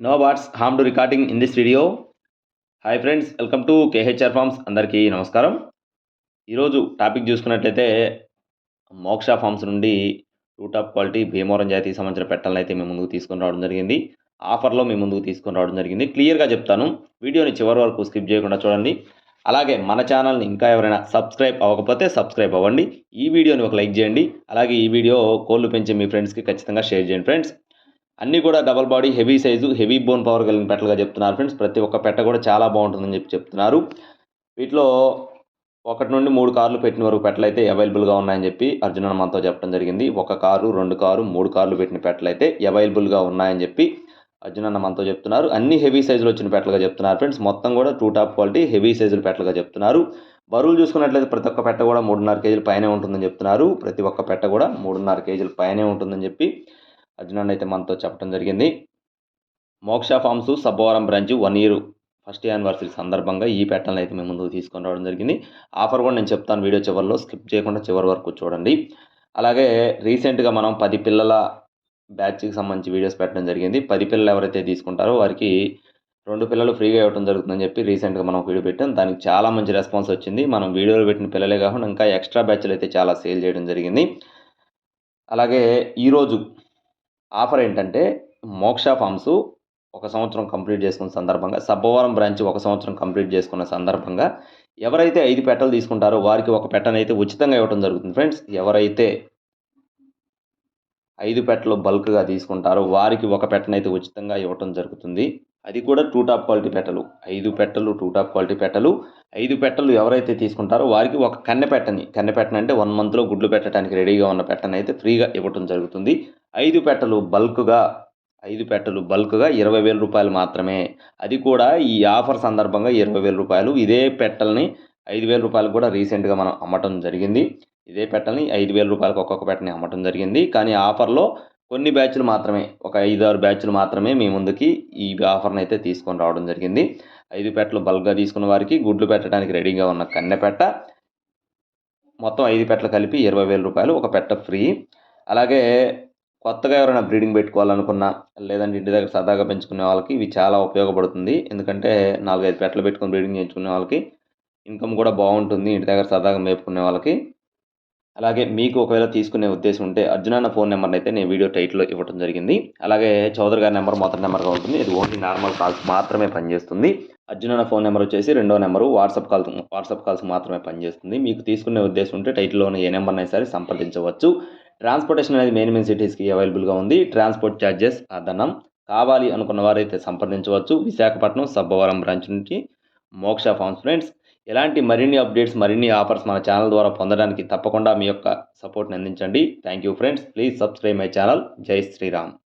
No what's ham to recording in this video hi friends welcome to KHR farms అందరికీ నమస్కారం. ఈరోజు topic చూసుకున్నట్లయితే మోక్ష ఫార్మ్స్ నుండి టూ టాప్ క్వాలిటీ భీమవరం జాతికి సంబంధించిన పెట్టాలను అయితే మేము ముందుకు తీసుకొని రావడం జరిగింది. ఆఫర్లో మీ ముందుకు తీసుకొని రావడం జరిగింది. క్లియర్గా చెప్తాను. వీడియోని చివరి వరకు స్కిప్ చేయకుండా చూడండి. అలాగే మన ఛానల్ని ఇంకా ఎవరైనా సబ్స్క్రైబ్ అవ్వకపోతే సబ్స్క్రైబ్ అవ్వండి. ఈ వీడియోని ఒక లైక్ చేయండి. అలాగే ఈ వీడియో కోళ్ళు పెంచే మీ ఫ్రెండ్స్కి ఖచ్చితంగా షేర్ చేయండి ఫ్రెండ్స్ అన్నీ కూడా double body heavy size heavy bone power కలిగిన పెట్టలుగా చెప్తున్నారు ఫ్రెండ్స్ ప్రతి ఒక్క పెట్ట కూడా చాలా బాగుంటుందని చెప్పి చెప్తున్నారు. వీటిలో ఒకటి నుండి మూడు కార్లు పెట్టిన వరకు పెట్టలైతే అవైలబుల్గా ఉన్నాయని చెప్పి అర్జున్ మనతో చెప్పడం జరిగింది. ఒక కారు రెండు కారు మూడు కార్లు పెట్టిన పెట్టలు అయితే అవైలబుల్గా ఉన్నాయని చెప్పి అర్జున్ అన్న మనతో చెప్తున్నారు. అన్ని హెవీ సైజులు వచ్చిన పెట్టలుగా చెప్తున్నారు ఫ్రెండ్స్ మొత్తం కూడా టూ టాప్ క్వాలిటీ హెవీ సైజులు పెట్టలుగా చెప్తున్నారు. బరువులు చూసుకున్నట్లయితే ప్రతి ఒక్క పెట్ట కూడా మూడున్నర కేజీల పైనే ఉంటుందని చెప్తున్నారు. ప్రతి ఒక్క పెట్ట కూడా మూడున్నర కేజీల పైనే ఉంటుందని చెప్పి అర్జున్ అయితే మనతో చెప్పడం జరిగింది. Moksha farms Sabbavaram branch one year first anniversary సందర్భంగా ఈ పెట్టలను అయితే మేము ముందుకు తీసుకొని రావడం జరిగింది. ఆఫర్ కూడా నేను చెప్తాను వీడియో చివరిలో స్కిప్ చేయకుండా చివరి వరకు చూడండి. అలాగే రీసెంట్గా మనం పది పిల్లల బ్యాచ్కి సంబంధించి వీడియోస్ పెట్టడం జరిగింది. పది పిల్లలు ఎవరైతే తీసుకుంటారో వారికి రెండు పిల్లలు ఫ్రీగా ఇవ్వడం జరుగుతుందని చెప్పి రీసెంట్గా మనం వీడియో పెట్టాం. దానికి చాలా మంచి రెస్పాన్స్ వచ్చింది. మనం వీడియోలో పెట్టిన పిల్లలే కాకుండా ఇంకా ఎక్స్ట్రా బ్యాచ్లు అయితే చాలా సేల్ చేయడం జరిగింది. అలాగే ఈరోజు ఆఫర్ ఏంటంటే మోక్ష ఫార్మ్స్ ఒక సంవత్సరం కంప్లీట్ చేసుకున్న సందర్భంగా సబ్బవరం బ్రాంచ్ ఒక సంవత్సరం కంప్లీట్ చేసుకున్న సందర్భంగా ఎవరైతే ఐదు పెట్టలు తీసుకుంటారో వారికి ఒక పెట్టనైతే ఉచితంగా ఇవ్వడం జరుగుతుంది. ఫ్రెండ్స్ ఎవరైతే ఐదు పెట్టలు బల్క్గా తీసుకుంటారో వారికి ఒక పెట్టనైతే ఉచితంగా ఇవ్వటం జరుగుతుంది. అది కూడా టూ టాప్ క్వాలిటీ పెట్టలు. ఐదు పెట్టలు టూ టాప్ క్వాలిటీ పెట్టలు. ఐదు పెట్టలు ఎవరైతే తీసుకుంటారో వారికి ఒక కన్నె పెట్టని కన్నె పెట్టని అంటే వన్ మంత్లో గుడ్లు పెట్టడానికి రెడీగా ఉన్న పెట్టని అయితే ఫ్రీగా ఇవ్వటం జరుగుతుంది. ఐదు పెట్టలు బల్క్గా ఐదు పెట్టలు బల్క్గా ఇరవై వేల రూపాయలు మాత్రమే. అది కూడా ఈ ఆఫర్ సందర్భంగా ఇరవై వేల రూపాయలు. ఇదే పెట్టల్ని ఐదు వేల రూపాయలు కూడా రీసెంట్గా మనం అమ్మటం జరిగింది. ఇదే పెట్టల్ని ఐదు వేల రూపాయలకు ఒక్కొక్క పెట్టని అమ్మటం జరిగింది. కానీ ఆఫర్లో కొన్ని బ్యాచ్లు మాత్రమే ఒక ఐదు ఆరు బ్యాచ్లు మాత్రమే మీ ముందుకి ఈ ఆఫర్ని అయితే తీసుకొని రావడం జరిగింది. ఐదు పెట్టలు బల్క్గా తీసుకున్న వారికి గుడ్లు పెట్టడానికి రెడీగా ఉన్న కన్నె పెట్ట మొత్తం ఐదు పెట్టలు కలిపి ఇరవై వేల రూపాయలు ఒక పెట్ట ఫ్రీ. అలాగే కొత్తగా ఎవరైనా బ్రీడింగ్ పెట్టుకోవాలనుకున్నా లేదంటే ఇంటి దగ్గర సరదాగా పెంచుకునే వాళ్ళకి ఇవి చాలా ఉపయోగపడుతుంది. ఎందుకంటే నాలుగైదు పెట్టలు పెట్టుకుని బ్రీడింగ్ చేయించుకునే వాళ్ళకి ఇన్కమ్ కూడా బాగుంటుంది ఇంటి దగ్గర సరదాగా మేపుకునే వాళ్ళకి. అలాగే మీకు ఒకవేళ తీసుకునే ఉద్దేశం ఉంటే అర్జునాన్న ఫోన్ నెంబర్ని అయితే నేను వీడియో టైట్లో ఇవ్వడం జరిగింది. అలాగే చౌదరి గారి నెంబర్ మొదటి నెంబర్గా ఉంటుంది. ఇది ఓన్లీ నార్మల్ కాల్స్ మాత్రమే పనిచేస్తుంది. అర్జునాన్న ఫోన్ నెంబర్ వచ్చేసి రెండో number. WhatsApp calls WhatsApp calls మాత్రమే పనిచేస్తుంది. మీకు తీసుకునే ఉద్దేశం ఉంటే టైటిల్లోని ఏ నెంబర్నైనా సరే సంప్రదించవచ్చు. ట్రాన్స్పోర్టేషన్ అనేది మెయిన్ మెయిన్ సిటీస్కి అవైలబుల్గా ఉంది. ట్రాన్స్పోర్ట్ ఛార్జెస్ అదనం. కావాలి అనుకున్న వారైతే సంప్రదించవచ్చు. విశాఖపట్నం సబ్బవరం బ్రాంచ్ నుంచి మోక్ష ఫార్మ్స్ ఫ్రెండ్స్ ఇలాంటి మరిన్ని అప్డేట్స్ మరిన్ని ఆఫర్స్ మన ఛానల్ ద్వారా పొందడానికి తప్పకుండా మీ యొక్క సపోర్ట్ని అందించండి. Thank you friends please subscribe my channel జై శ్రీరామ్